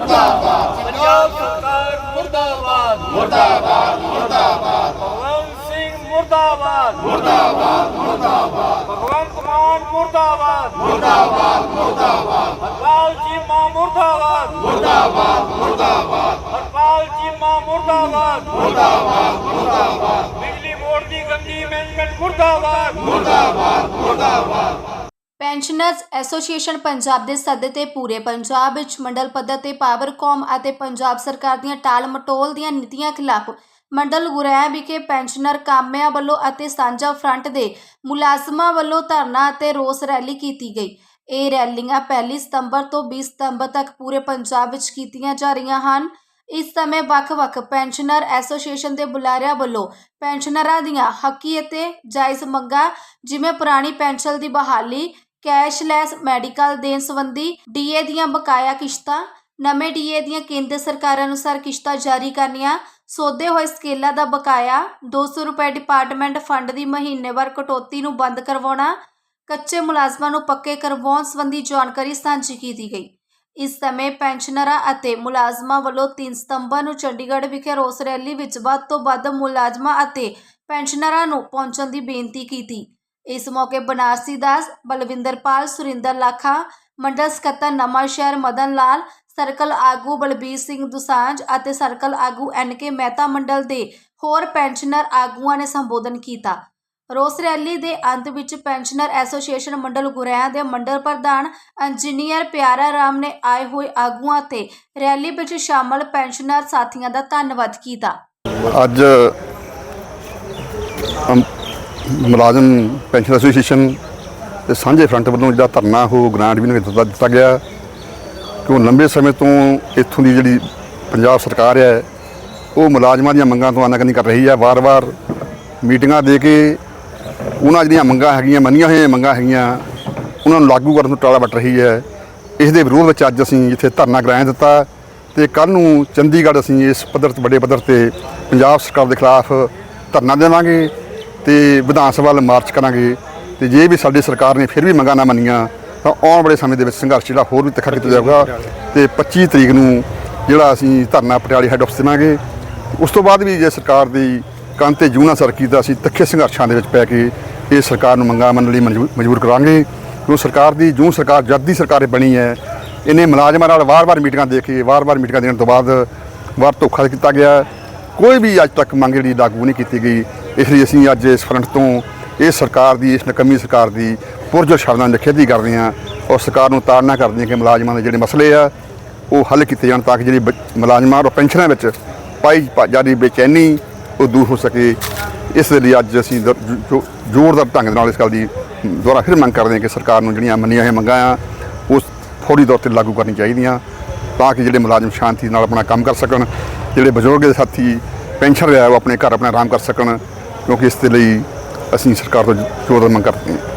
ਮੁਰਦਾਬਾਦ। ਪੰਜਾਬ ਸਰਕਾਰ ਮੁਰਦਾਬਾਦ ਮੁਰਦਾਬਾਦ। ਮੁਰਦਾਬਾਦ ਭਗਵੰਤ ਸਿੰਘ ਮੁਰਦਾਬਾਦ। ਮੁਰਦਾਬਾਦ ਮੁਰਦਾਬਾਦ। ਭਗਵੰਤ ਮਾਨ ਮੁਰਦਾਬਾਦ। ਮੁਰਦਾਬਾਦ ਮੁਰਦਾਬਾਦ। ਹਰਪਾਲ ਜੀ ਮਾਂ ਮੁਰਦਾਬਾਦ। ਮੁਰਦਾਬਾਦ ਮੁਰਦਾਬਾਦ। ਹਰਪਾਲ ਜੀ ਮਾਂ ਮੁਰਦਾਬਾਦ। ਮੁਰਦਾਬਾਦ ਮੁਰਦਾਬਾਦ ਬਿਜਲੀ ਬੋਰਡ ਦੀ ਗੰਦੀ ਮੈਨੇਜਮੈਂਟ ਮੁਰਦਾਬਾਦ ਪੈਨਸ਼ਨਰਜ਼ ਐਸੋਸੀਏਸ਼ਨ ਪੰਜਾਬ ਦੇ ਸੱਦੇ ਤੇ ਪੂਰੇ ਪੰਜਾਬ ਵਿੱਚ ਮੰਡਲ ਪੱਧਰ ਤੇ ਪਾਵਰਕੌਮ ਅਤੇ ਪੰਜਾਬ ਸਰਕਾਰ ਦੀਆਂ ਟਾਲ ਮਟੋਲ ਦੀਆਂ ਨੀਤੀਆਂ ਖਿਲਾਫ ਮੰਡਲ ਗੁਰੈਆ ਵਿਖੇ ਪੈਨਸ਼ਨਰ ਕਾਮਿਆਂ ਵੱਲੋਂ ਅਤੇ ਸਾਂਝਾ ਫਰੰਟ ਦੇ ਮੁਲਾਜ਼ਮਾਂ ਵੱਲੋਂ ਧਰਨਾ ਅਤੇ ਰੋਸ ਰੈਲੀ ਕੀਤੀ ਗਈ। ਇਹ ਰੈਲੀਆਂ ਪਹਿਲੀ ਸਤੰਬਰ ਤੋਂ 20 ਸਤੰਬਰ ਤੱਕ ਪੂਰੇ ਪੰਜਾਬ ਵਿੱਚ ਕੀਤੀਆਂ ਜਾ ਰਹੀਆਂ ਹਨ। ਇਸ ਸਮੇਂ ਵੱਖ-ਵੱਖ ਪੈਨਸ਼ਨਰ ਐਸੋਸੀਏਸ਼ਨ ਦੇ ਬੁਲਾਰਿਆਂ ਵੱਲੋਂ ਪੈਨਸ਼ਨਰਾਂ ਦੀਆਂ ਹੱਕੀ ਅਤੇ ਜਾਇਜ਼ ਮੰਗਾਂ, ਜਿਵੇਂ ਪੁਰਾਣੀ ਪੈਨਸ਼ਨ ਦੀ ਬਹਾਲੀ ਕੈਸ਼ਲੈਸ ਮੈਡੀਕਲ ਦੇਣ ਸੰਬੰਧੀ ਡੀਏ ਦੀਆਂ ਬਕਾਇਆ ਕਿਸ਼ਤਾਂ, ਨਵੇਂ ਡੀਏ ਦੀਆਂ ਕੇਂਦਰ ਸਰਕਾਰ ਅਨੁਸਾਰ ਕਿਸ਼ਤਾਂ ਜਾਰੀ ਕਰਨੀਆਂ, ਸੋਧੇ ਹੋਏ ਸਕੇਲਾਂ ਦਾ ਬਕਾਇਆ 200 ਰੁਪਏ ਡਿਪਾਰਟਮੈਂਟ ਫੰਡ ਦੀ ਮਹੀਨੇਵਾਰ ਕਟੌਤੀ ਨੂੰ ਬੰਦ ਕਰਵਾਉਣਾ, ਕੱਚੇ ਮੁਲਾਜ਼ਮਾਂ ਨੂੰ ਪੱਕੇ ਕਰਵਾਉਣ ਸੰਬੰਧੀ ਜਾਣਕਾਰੀ ਸਾਂਝੀ ਕੀਤੀ ਗਈ। ਇਸ ਸਮੇਂ ਪੈਨਸ਼ਨਰਾਂ ਅਤੇ ਮੁਲਾਜ਼ਮਾਂ ਵੱਲੋਂ 3 ਸਤੰਬਰ ਨੂੰ ਚੰਡੀਗੜ੍ਹ ਵਿਖੇ ਰੋਸ ਰੈਲੀ ਵਿੱਚ ਵੱਧ ਤੋਂ ਵੱਧ ਮੁਲਾਜ਼ਮਾਂ ਅਤੇ ਪੈਨਸ਼ਨਰਾਂ ਨੂੰ ਪਹੁੰਚਣ ਦੀ ਬੇਨਤੀ ਕੀਤੀ। ਇਸ ਮੌਕੇ ਬਨਾਰਸੀ ਦਾਸ ਬਲਵਿੰਦਰਪਾਲ ਸੁਰਿੰਦਰ ਲਾਖਾ, ਮੰਡਲ ਸਕੱਤਰ ਨਵਾਂ ਸ਼ਹਿਰ ਮਦਨ ਲਾਲ, ਸਰਕਲ ਆਗੂ ਬਲਬੀਰ ਸਿੰਘ ਦੁਸਾਂਝ ਅਤੇ ਸਰਕਲ ਆਗੂ ਐਨਕੇ ਮਹਿਤਾ ਮੰਡਲ ਦੇ ਹੋਰ ਪੈਨਸ਼ਨਰ ਆਗੂਆਂ ਨੇ ਸੰਬੋਧਨ ਕੀਤਾ। ਰੋਸ ਰੈਲੀ ਦੇ ਅੰਤ ਵਿੱਚ ਪੈਨਸ਼ਨਰ ਐਸੋਸੀਏਸ਼ਨ ਮੰਡਲ ਗੁਰੈਆਂ ਦੇ ਮੰਡਲ ਪ੍ਰਧਾਨ ਇੰਜੀਨੀਅਰ ਪਿਆਰਾ ਰਾਮ ਨੇ ਆਏ ਹੋਏ ਆਗੂਆਂ ਤੇ ਰੈਲੀ ਵਿੱਚ ਸ਼ਾਮਲ ਪੈਨਸ਼ਨਰ ਸਾਥੀਆਂ ਦਾ ਧੰਨਵਾਦ ਕੀਤਾ। ਅੱਜ ਮੁਲਾਜ਼ਮ ਪੈਨਸ਼ਨ ਐਸੋਸੀਏਸ਼ਨ ਤੇ ਸਾਂਝੇ ਫਰੰਟ ਵੱਲੋਂ ਜਿਹੜਾ ਧਰਨਾ ਉਹ ਗ੍ਰਾਂਟ ਵੀ ਨੂੰ ਦਿੱਤਾ ਦਿੱਤਾ ਗਿਆ। ਕਿਉਂ ਲੰਬੇ ਸਮੇਂ ਤੋਂ ਇੱਥੋਂ ਦੀ ਜਿਹੜੀ ਪੰਜਾਬ ਸਰਕਾਰ ਹੈ, ਉਹ ਮੁਲਾਜ਼ਮਾਂ ਦੀਆਂ ਮੰਗਾਂ ਤੋਂ ਆਨਾਕਾਨੀ ਕਰ ਰਹੀ ਹੈ। ਵਾਰ-ਵਾਰ ਮੀਟਿੰਗਾਂ ਦੇ ਕੇ ਉਹਨਾਂ ਜਿਹੜੀਆਂ ਮੰਗਾਂ ਹੈਗੀਆਂ, ਮੰਨੀਆਂ ਹੋਈਆਂ ਮੰਗਾਂ ਹੈਗੀਆਂ, ਉਹਨਾਂ ਨੂੰ ਲਾਗੂ ਕਰਨ ਤੋਂ ਟਾਲਾ ਵੱਟ ਰਹੀ ਹੈ। ਇਸ ਦੇ ਵਿਰੋਧ ਵਿੱਚ ਅੱਜ ਅਸੀਂ ਇੱਥੇ ਧਰਨਾ ਗ੍ਰਾਂ ਦਿੱਤਾ ਤੇ ਕੱਲ ਨੂੰ ਚੰਡੀਗੜ੍ਹ ਅਸੀਂ ਇਸ ਪੱਧਰ ਤੇ ਵੱਡੇ ਪੱਧਰ ਤੇ ਪੰਜਾਬ ਸਰਕਾਰ ਦੇ ਖਿਲਾਫ ਧਰਨਾ ਦੇਵਾਂਗੇ। ਤੇ ਵਿਧਾਨ ਸਭਾ ਵੱਲ ਮਾਰਚ ਕਰਾਂਗੇ ਤੇ ਜੇ ਵੀ ਸਾਡੀ ਸਰਕਾਰ ਨੇ ਫਿਰ ਵੀ ਮੰਗਾਂ ਨਾ ਮੰਨੀਆਂ, ਤਾਂ ਆਉਣ ਵਾਲੇ ਸਮੇਂ ਦੇ ਵਿੱਚ ਸੰਘਰਸ਼ ਜਿਹੜਾ ਹੋਰ ਵੀ ਤਿੱਖਾ ਕੀਤਾ ਜਾਊਗਾ ਤੇ 25 ਤਰੀਕ ਨੂੰ ਜਿਹੜਾ ਅਸੀਂ ਧਰਨਾ ਪਟਿਆਲੇ ਹੈੱਡ ਆਫਿਸ ਦੇਵਾਂਗੇ। ਉਸ ਤੋਂ ਬਾਅਦ ਵੀ ਜੇ ਸਰਕਾਰ ਦੀ ਕੰਨ ਤੇ ਜੂਨਾ ਸਰਕੀ ਦਾ ਅਸੀਂ ਤਿੱਖੇ ਸੰਘਰਸ਼ਾਂ ਦੇ ਵਿੱਚ ਪੈ ਕੇ ਇਹ ਸਰਕਾਰ ਨੂੰ ਮੰਗਾਂ ਮੰਨਣ ਲਈ ਮਜਬੂ- ਮਜਬੂਰ ਕਰਾਂਗੇ। ਕਿਉਂ ਸਰਕਾਰ ਦੀ ਜੂੰ ਸਰਕਾਰ, ਜਦ ਦੀ ਸਰਕਾਰ ਬਣੀ ਹੈ, ਇਹਨੇ ਮੁਲਾਜ਼ਮਾਂ ਨਾਲ ਵਾਰ-ਵਾਰ ਮੀਟਿੰਗਾਂ ਦੇ ਕੇ ਵਾਰ-ਵਾਰ ਮੀਟਿੰਗਾਂ ਦੇਣ ਤੋਂ ਬਾਅਦ ਵਾਰ ਧੋਖਾ ਕੀਤਾ ਗਿਆ। ਕੋਈ ਵੀ ਅੱਜ ਤੱਕ ਮੰਗ ਜਿਹੜੀ ਲਾਗੂ ਨਹੀਂ ਕੀਤੀ ਗਈ। ਇਸ ਲਈ ਅਸੀਂ ਅੱਜ ਇਸ ਫਰੰਟ ਤੋਂ ਇਹ ਸਰਕਾਰ ਦੀ, ਇਸ ਨਕਮੀ ਸਰਕਾਰ ਦੀ ਪੁਰਜੋਰ ਸ਼ਬਦਾਂ ਦੀ ਨਿਖੇਧੀ ਕਰਦੇ ਹਾਂ ਔਰ ਸਰਕਾਰ ਨੂੰ ਤਾੜਨਾ ਕਰਦੇ ਹਾਂ ਕਿ ਮੁਲਾਜ਼ਮਾਂ ਦੇ ਜਿਹੜੇ ਮਸਲੇ ਆ, ਉਹ ਹੱਲ ਕੀਤੇ ਜਾਣ ਤਾਂ ਕਿ ਜਿਹੜੀ ਬ- ਮੁਲਾਜ਼ਮਾਂ ਔਰ ਪੈਨਸ਼ਨਾਂ ਵਿੱਚ ਪਾਈ ਪਾ- ਬੇਚੈਨੀ ਉਹ ਦੂਰ ਹੋ ਸਕੇ। ਇਸ ਦੇ ਲਈ ਅੱਜ ਅਸੀਂ ਦ- ਜੋ- ਜ਼ੋਰਦਾਰ ਢੰਗ ਦੇ ਨਾਲ ਇਸ ਗੱਲ ਦੀ ਦੁਆਰਾ ਫਿਰ ਮੰਗ ਕਰਦੇ ਹਾਂ ਕਿ ਸਰਕਾਰ ਨੂੰ ਜਿਹੜੀਆਂ ਮੰਨੀਆਂ ਹੋਈਆਂ ਮੰਗਾਂ ਆ ਉਸ ਫੌਰੀ ਤੌਰ ਤੇ ਲਾਗੂ ਕਰਨੀ ਚਾਹੀਦੀਆਂ ਤਾਂ ਕਿ ਜਿਹੜੇ ਮੁਲਾਜ਼ਮ ਸ਼ਾਂਤੀ ਨਾਲ ਆਪਣਾ ਕੰਮ ਕਰ ਸਕਣ, ਜਿਹੜੇ ਬਜ਼ੁਰਗ ਦੇ ਸਾਥੀ ਪੈਨਸ਼ਨ ਰਿਹਾ ਉਹ ਆਪਣੇ ਘਰ ਆਪਣਾ ਆਰਾਮ ਕਰ ਸਕਣ। ਕਿਉਂਕਿ ਇਸ ਦੇ ਲਈ ਅਸੀਂ ਸਰਕਾਰ ਤੋਂ ਜ਼ੋਰਦਾਰ ਮੰਗ ਕਰਦੇ ਹਾਂ।